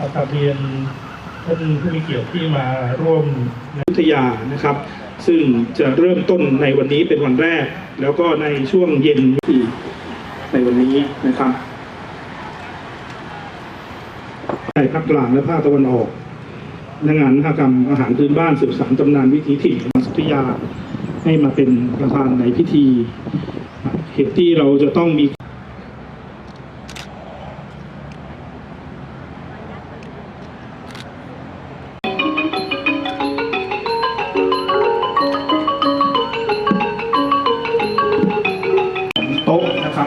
อาคาเรียนท่านผู้มีเกียรติที่มาร่วมนวิทยานะครับ ซึ่งจะเริ่มต้นในวันนี้เป็นวันแรก แล้วก็ในช่วงเย็นอีกในวันนี้นะครับในภาคกลางและภาคตะวันออกในงานมหกรรมอาหารพื้นบ้านสืบสานตำนานวิถีถิ่นสุทยาให้มาเป็นประธานในพิธี เหตุที่เราจะต้องมี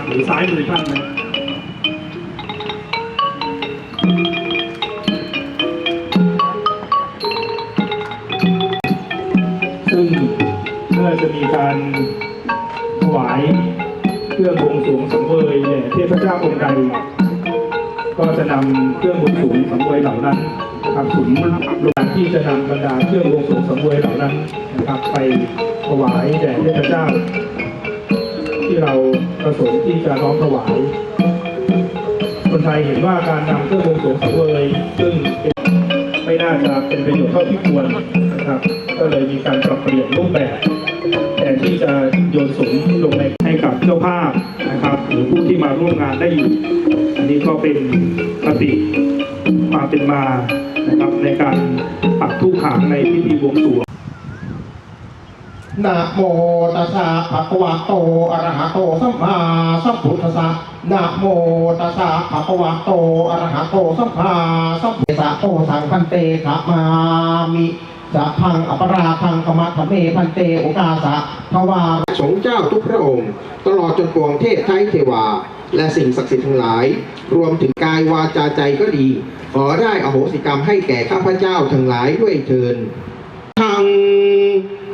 หรือซ้ายมือท่านนะซึ่งเมื่อจะมีการถวายเครื่องบวงสรวงสังเวยแด่เทพเจ้าองค์ใด ก็จะนำเครื่องบวงสรวงสังเวยเหล่านั้นนะครับสุนโรงที่จะนำบรรดาเครื่องบวงสรวงสังเวยเหล่านั้นนะครับ ไปถวายแด่เทพเจ้า ที่เราประสงค์ที่จะร้องถวาย คนไทยเห็นว่าการนำเครื่องบวงสวงสังเวยซึ่งเป็นไม่น่าจะเป็นประโยชน์เท่าที่ควรนะครับ ก็เลยมีการปรับเปลี่ยนรูปแบบแต่ที่จะโยนสูงลงในให้กับเจ้าภาพนะครับ หรือผู้ที่มาร่วมงานได้อยู่ อันนี้ก็เป็นคติความเป็นมานะครับในการปักทูปขางในพิธีบวงสรวง นะโมตัสสะภะคะวะโตอะระหะโตสัมมาสัมพุทธัสสะนะโมตัสสะภะคะวะโตอะระหะโตสัมมาสัมพุทธัสสะโตสังคันเตขะมามิสัพพังอปราทังกมัตเมพันเตโอกาสะทวาสงฆ์เจ้าทุกพระองค์ ตลอดจนปวงเทพไทยเทวา และสิ่งศักดิ์สิทธิ์ทั้งหลาย รวมถึงกายวาจาใจก็ดี ขอได้อโหสิกรรมให้แก่ข้าพเจ้าทั้งหลายด้วยเทิน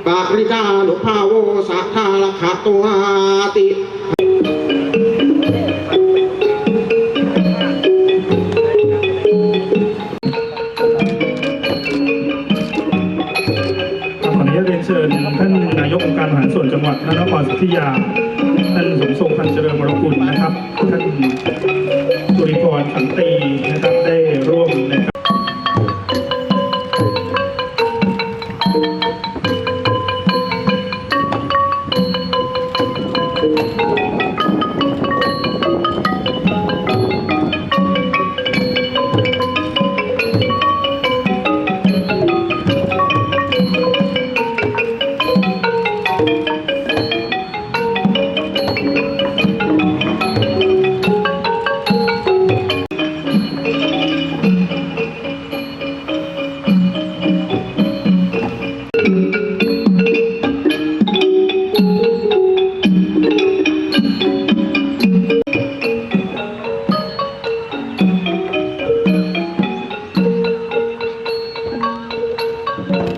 ปาริกาหนุภาโวสัทธาลคะตัวติเชิญท่านนายกการบหารส่วนจังหวัดพระนครศรีอยุธยา ท่านสมทรงพันเจริญมรกุลนะครับ ท่านสุริพรขันตีนะครับ